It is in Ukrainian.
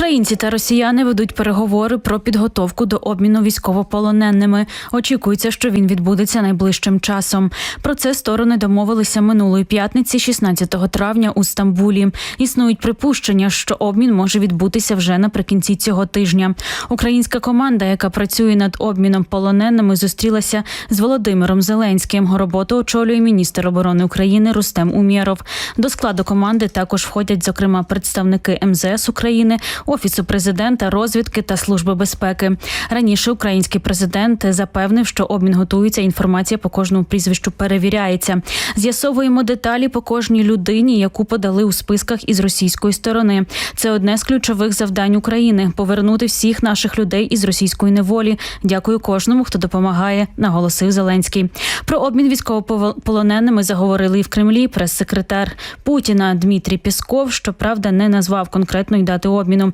Українці та росіяни ведуть переговори про підготовку до обміну військовополоненими. Очікується, що він відбудеться найближчим часом. Про це сторони домовилися минулої п'ятниці, 16 травня у Стамбулі. Існують припущення, що обмін може відбутися вже наприкінці цього тижня. Українська команда, яка працює над обміном полоненими, зустрілася з Володимиром Зеленським. Роботу очолює міністр оборони України Рустем Умєров. До складу команди також входять, зокрема, представники МЗС України, офісу президента, розвідки та служби безпеки. Раніше український президент запевнив, що обмін готується. Інформація по кожному прізвищу перевіряється. З'ясовуємо деталі по кожній людині, яку подали у списках із російської сторони. Це одне з ключових завдань України повернути всіх наших людей із російської неволі. Дякую кожному, хто допомагає, наголосив Зеленський. Про обмін військовополоненими заговорили і в Кремлі. Прес-секретар Путіна Дмитрій Пісков, щоправда, не назвав конкретної дати обміну.